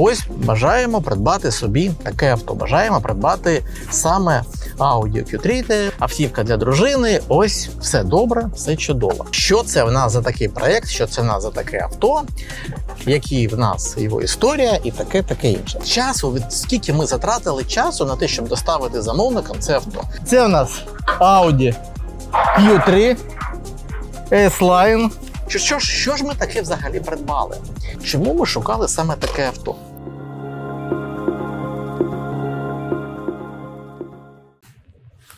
Ось бажаємо придбати собі таке авто. Бажаємо придбати саме Audi Q3, автівка для дружини. Ось все добре, все чудово. Що це в нас за такий проект? Що це в нас за таке авто? Які в нас його історія і таке, таке інше. Часу від скільки ми затратили часу на те, щоб доставити замовникам це авто. Це у нас Audi Q3 S-Line. Що, що, що ж ми таке взагалі придбали? Чому ми шукали саме таке авто?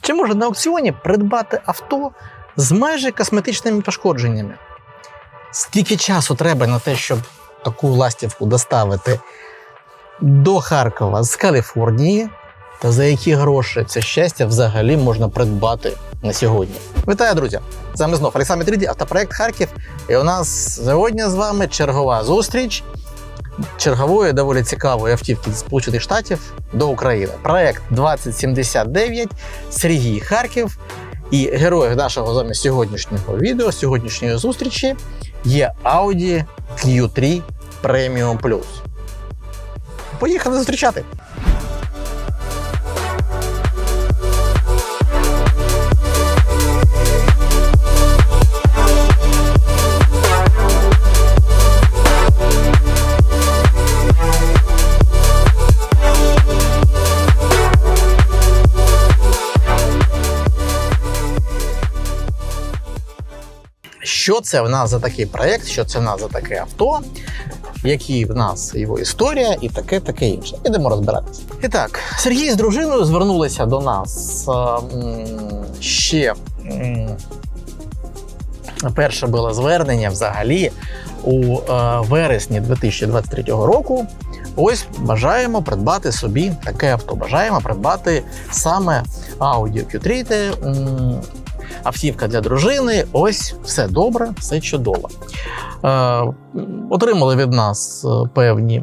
Чи можна на аукціоні придбати авто з майже косметичними пошкодженнями? Скільки часу треба на те, щоб таку ластівку доставити до Харкова з Каліфорнії? Та за які гроші це щастя взагалі можна придбати на сьогодні? Вітаю, друзі! З вами знов Олександр Тріді, автопроект Харків. І у нас сьогодні з вами чергова зустріч чергової доволі цікавої автівки з Сполучених Штатів до України. Проект 2079 Сергій Харків. І героєм нашого з вами сьогоднішнього відео, сьогоднішньої зустрічі є Audi Q3 Premium Plus. Поїхали зустрічати! Що це в нас за такий проект, що це в нас за таке авто, які в нас його історія і таке, таке інше. Ідемо розбиратися. І так, Сергій з дружиною звернулися до нас ще. Перше було звернення взагалі у е, вересні 2023 року. Ось бажаємо придбати собі таке авто. Бажаємо придбати саме Audi Q3, м, автівка для дружини. Ось все добре, все чудово. Е, отримали від нас е, певні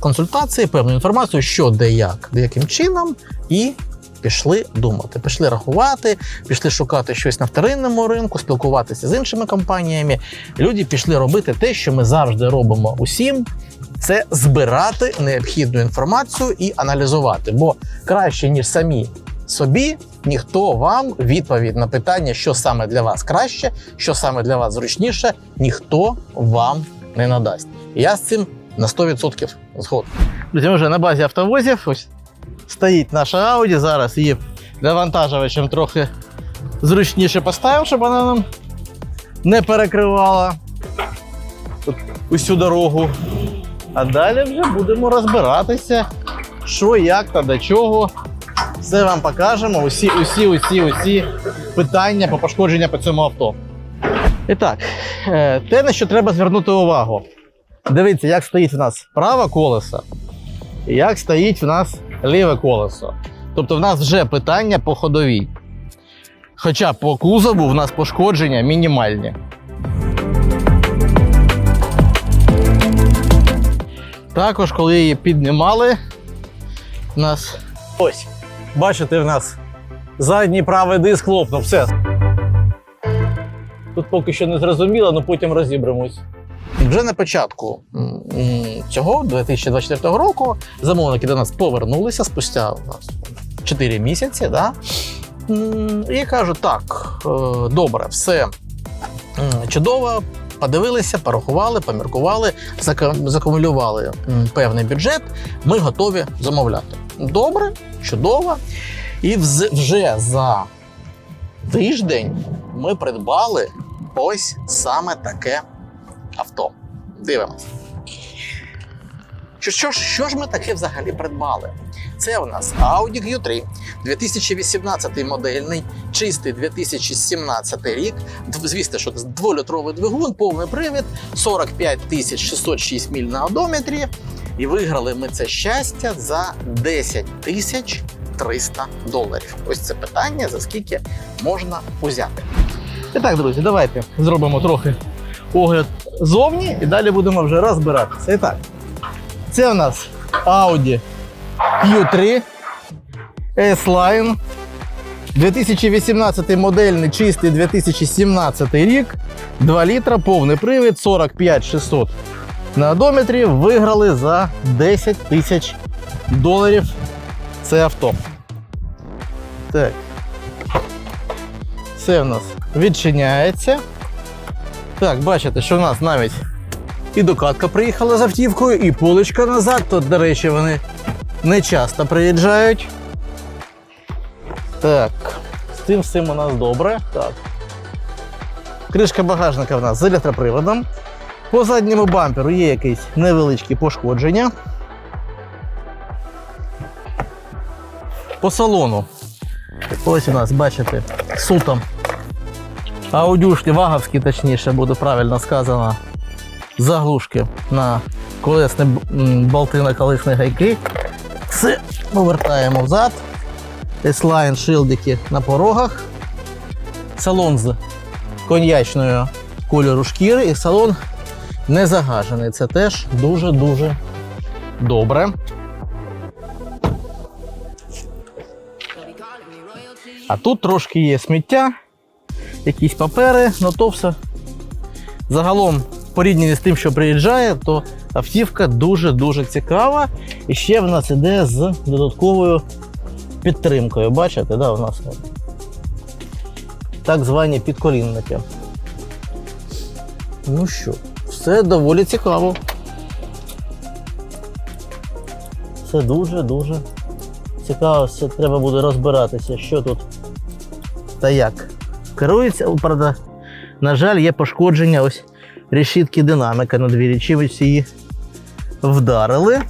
консультації, певну інформацію, що де як, де яким чином, і пішли думати, пішли рахувати, пішли шукати щось на вторинному ринку, спілкуватися з іншими компаніями. Люди пішли робити те, що ми завжди робимо усім. Це збирати необхідну інформацію і аналізувати. Бо краще, ніж самі собі, ніхто вам відповідь на питання, що саме для вас краще, що саме для вас зручніше, ніхто вам не надасть. Я з цим на 100% згоден. Друзі, вже на базі автовозів. Ось стоїть наша Audi. Зараз її навантажувачем трохи зручніше поставимо, щоб вона нам не перекривала усю дорогу. А далі вже будемо розбиратися, що, як та до чого. Все вам покажемо. Усі, усі, усі, усі питання по пошкодження по цьому авто. І так, е, те, на що треба звернути увагу. Дивіться, як стоїть в нас праве колесо і як стоїть в нас ліве колесо. Тобто в нас вже питання по ходовій. Хоча по кузову в нас пошкодження мінімальні. Також, коли її піднімали, в нас ось. Бачите, в нас задній правий диск лопнув. Все. Тут поки що не зрозуміло, але потім розібремось. Вже на початку цього 2024 року замовники до нас повернулися спустя у нас 4 місяці. Да? І кажуть, так, е, добре, все чудово. Подивилися, порахували, поміркували, закумулювали певний бюджет. Ми готові замовляти. Добре, чудово. І вже за тиждень ми придбали ось саме таке авто. Дивимось. Що, що, ж- ми таке взагалі придбали? Це у нас Audi Q3, 2018 модельний, чистий 2017 рік. Звісно, що це дволітровий двигун, повний привід, 45 тисяч 606 міль на одометрі. І виграли ми це щастя за 10 тисяч 300 доларів. Ось це питання, за скільки можна узяти. І так, друзі, давайте зробимо трохи огляд зовні і далі будемо вже розбиратися. І так, це у нас Audi Q3 S-Line. 2018 модельний чистий 2017 рік. 2 літра, повний привід, 45 600 на одометрі виграли за 10 тисяч доларів це авто. Так. Це в нас відчиняється. Так, бачите, що в нас навіть і докатка приїхала з автівкою, і поличка назад. Тут, до речі, вони не часто приїжджають. Так, з цим всім у нас добре. Так. Кришка багажника в нас з електроприводом. По задньому бамперу є якісь невеличкі пошкодження. По салону. Ось у нас, бачите, суто аудюшки, ваговські, точніше, буде правильно сказано. Заглушки на колесні болти на колесні гайки. Все повертаємо взад. S-Line шилдики на порогах. Салон з коньячною кольору шкіри і салон не загажений. Це теж дуже-дуже добре. А тут трошки є сміття, якісь папери, ну то все. Загалом, порівняно з тим, що приїжджає, то автівка дуже-дуже цікава. І ще в нас іде з додатковою підтримкою. Бачите, да, у нас так звані підколінники. Ну що, все доволі цікаво. Це дуже-дуже цікаво. Все треба буде розбиратися, що тут та як. Керується, правда, на жаль, є пошкодження ось решітки динаміка на двері. Чимось її вдарили.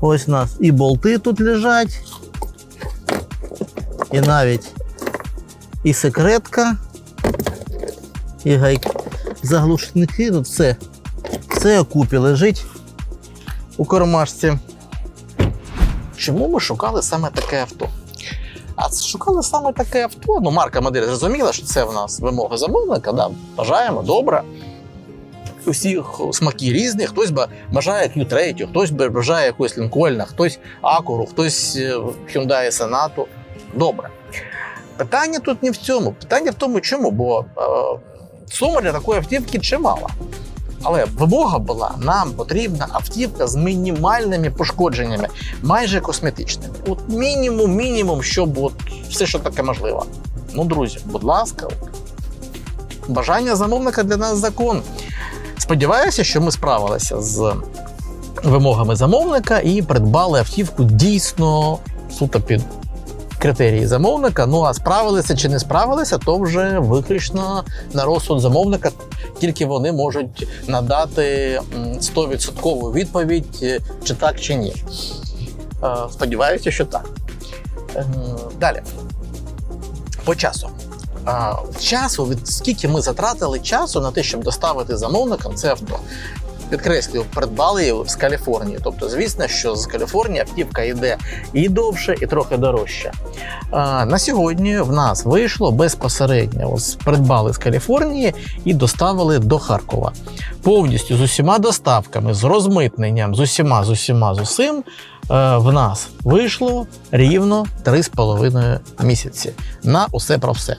Ось у нас і болти тут лежать, і навіть і секретка, і гайки. Заглушники, тут все. Все окупі лежить у кармашці. Чому ми шукали саме таке авто? А шукали саме таке авто. Ну, марка модель зрозуміла, що це в нас вимога замовника. Да? Бажаємо, добре. Усіх смаки різні. Хтось бажає Q3, хтось бажає якогось Лінкольна, хтось Акуру, хтось е, Hyundai Sonata. Добре. Питання тут не в цьому. Питання в тому, чому, бо сума для такої автівки чимала. Але вимога була: нам потрібна автівка з мінімальними пошкодженнями, майже косметичними. От мінімум, мінімум, щоб от все, що таке можливо. Ну, друзі, будь ласка, бажання замовника для нас закон. Сподіваюся, що ми справилися з вимогами замовника і придбали автівку дійсно суто під критерії замовника. Ну а справилися чи не справилися, то вже виключно на розсуд замовника. Тільки вони можуть надати м, 100% відповідь, е, чи так, чи ні. Е, Сподіваюся, що так. Е, Далі. По часу. Часу, від скільки ми затратили часу на те, щоб доставити замовникам це авто. Підкреслюю, придбали його з Каліфорнії. Тобто, звісно, що з Каліфорнії автівка йде і довше, і трохи дорожче. На сьогодні в нас вийшло безпосередньо. Ось придбали з Каліфорнії і доставили до Харкова. Повністю з усіма доставками, з розмитненням, з усіма, з усіма, з усім. е, В нас вийшло рівно 3,5 місяці на усе про все.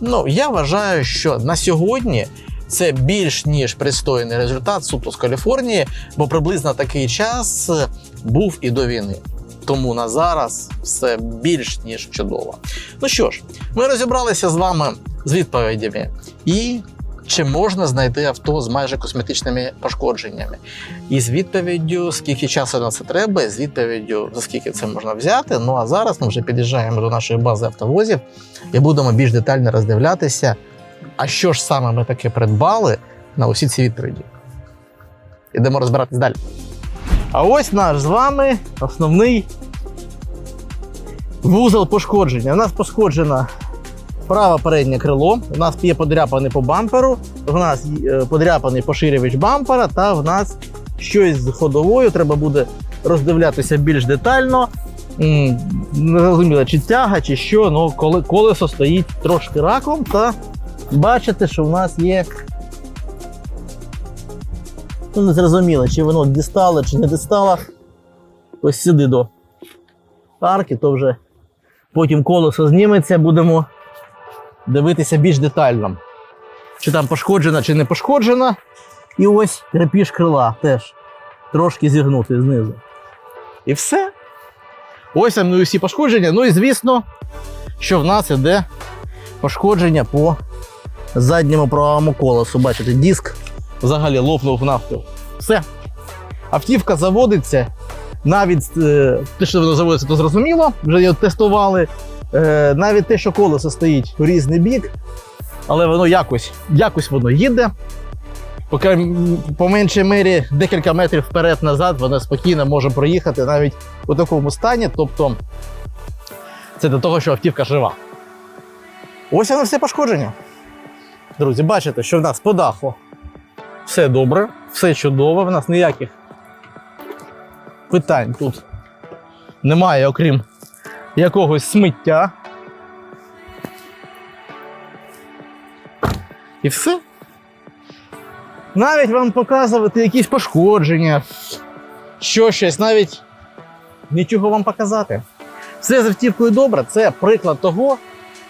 Ну, я вважаю, що на сьогодні це більш ніж пристойний результат суто з Каліфорнії, бо приблизно такий час був і до війни. Тому на зараз все більш ніж чудово. Ну що ж, ми розібралися з вами з відповідями і чи можна знайти авто з майже косметичними пошкодженнями. І з відповіддю, скільки часу на це треба, і з відповіддю, за скільки це можна взяти. Ну а зараз ми вже під'їжджаємо до нашої бази автовозів і будемо більш детально роздивлятися, а що ж саме ми таке придбали на усі ці відповіді. Ідемо розбиратись далі. А ось наш з вами основний вузол пошкодження. У нас пошкоджено праве переднє крило, у нас є подряпаний по бамперу, в нас е, подряпаний поширювач бампера, та в нас щось з ходовою. Треба буде роздивлятися більш детально. Не зрозуміло, чи тяга, чи що, ну колесо стоїть трошки раком, та бачите, що в нас є. Ну, не зрозуміло, чи воно дістало, чи не дістало. Ось сюди до арки, то вже потім колесо зніметься, будемо дивитися більш детально. Чи там пошкоджена, чи не пошкоджена. І ось крепіж крила теж трошки зігнутий знизу. І все. Ось там ну, і всі пошкодження. Ну і звісно, що в нас іде пошкодження по задньому правому колесу. Бачите, диск взагалі лопнув навпіл. Все. Автівка заводиться. Навіть е, те, що воно заводиться, то зрозуміло, вже його тестували. Е, навіть те, що колесо стоїть у різний бік, але воно якось, якось воно їде. Поки по меншій мірі декілька метрів вперед-назад воно спокійно може проїхати навіть у такому стані. Тобто це до того, що автівка жива. Ось воно все пошкодження. Друзі, бачите, що в нас по даху все добре, все чудово, в нас ніяких питань тут немає, окрім якогось сміття. І все. Навіть вам показувати якісь пошкодження, що щось, навіть нічого вам показати. Все з автівкою добре, це приклад того,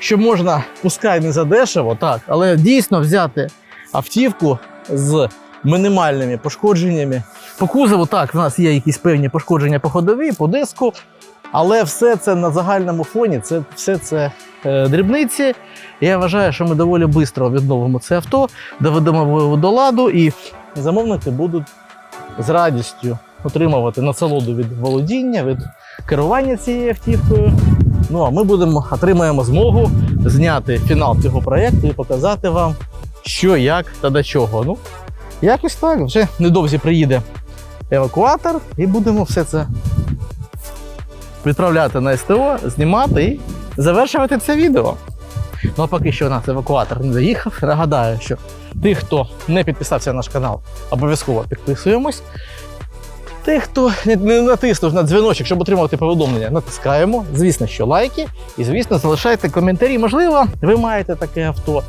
що можна, пускай не задешево, так, але дійсно взяти автівку з мінімальними пошкодженнями. По кузову, так, в нас є якісь певні пошкодження по ходовій, по диску, але все це на загальному фоні, це все це е, дрібниці. Я вважаю, що ми доволі швидко відновимо це авто, доведемо його до ладу, і замовники будуть з радістю отримувати насолоду від володіння, від керування цією автівкою. Ну а ми будемо отримаємо змогу зняти фінал цього проєкту і показати вам, що, як та до чого. Ну, якось так. Вже недовзі приїде евакуатор, і будемо все це відправляти на СТО, знімати і завершувати це відео. Ну а поки що у нас евакуатор не заїхав. Нагадаю, що тих, хто не підписався на наш канал, обов'язково підписуємось. Тих, хто не, натиснув на дзвіночок, щоб отримувати повідомлення, натискаємо. Звісно, що лайки. І, звісно, залишайте коментарі. Можливо, ви маєте таке авто.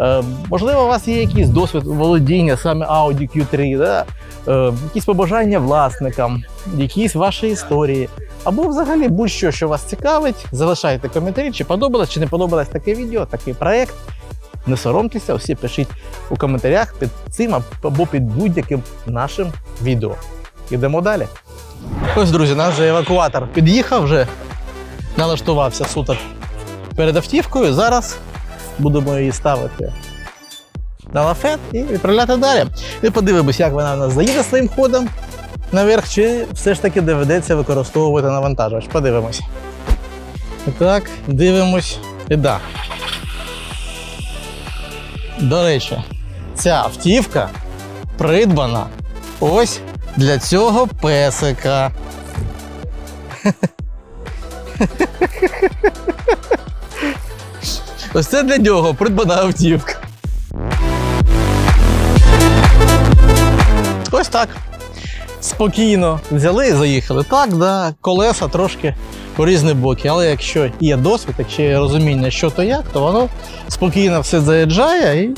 Е, можливо, у вас є якийсь досвід володіння саме Audi Q3, да? е, якісь побажання власникам, якісь ваші історії. Або взагалі будь-що, що вас цікавить, залишайте коментарі, чи подобалось, чи не подобалось таке відео, такий проект. Не соромтеся, всі пишіть у коментарях під цим або під будь-яким нашим відео. Ідемо далі. Ось, друзі, наш же евакуатор під'їхав вже, налаштувався суток перед автівкою. Зараз будемо її ставити на лафет і відправляти далі. І подивимось, як вона в нас заїде своїм ходом наверх, чи все ж таки доведеться використовувати навантажувач. Подивимось. І Так, дивимось. І да. До речі, ця автівка придбана ось для цього песика. Ось це для нього придбана автівка. Ось так. Спокійно взяли і заїхали. Так, да, колеса трошки по різні боки, але якщо є досвід, якщо є розуміння, що то як, то воно спокійно все заїжджає і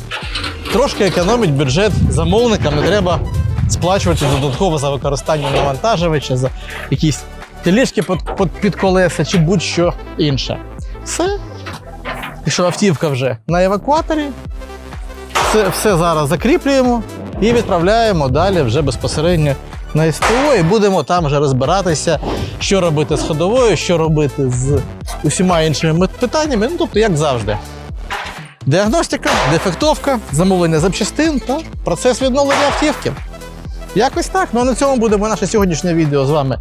трошки економить бюджет замовникам. Не треба сплачувати додатково за використання навантажувача, за якісь тележки під, під, колеса чи будь-що інше. Все. І що автівка вже на евакуаторі. Це все зараз закріплюємо і відправляємо далі вже безпосередньо на СТО, і будемо там вже розбиратися, що робити з ходовою, що робити з усіма іншими питаннями. Ну, тобто, як завжди. Діагностика, дефектовка, замовлення запчастин та процес відновлення автівки. Якось так. Ну а на цьому будемо наше сьогоднішнє відео з вами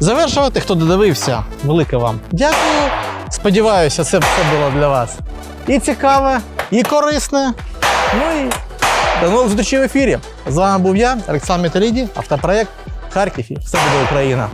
завершувати. Хто додивився, велике вам дякую. Сподіваюся, це все було для вас і цікаве, і корисне. Ну і до нових зустрічей в ефірі. З вами був я, Олександр Металіді, автопроект Харків і все буде Україна.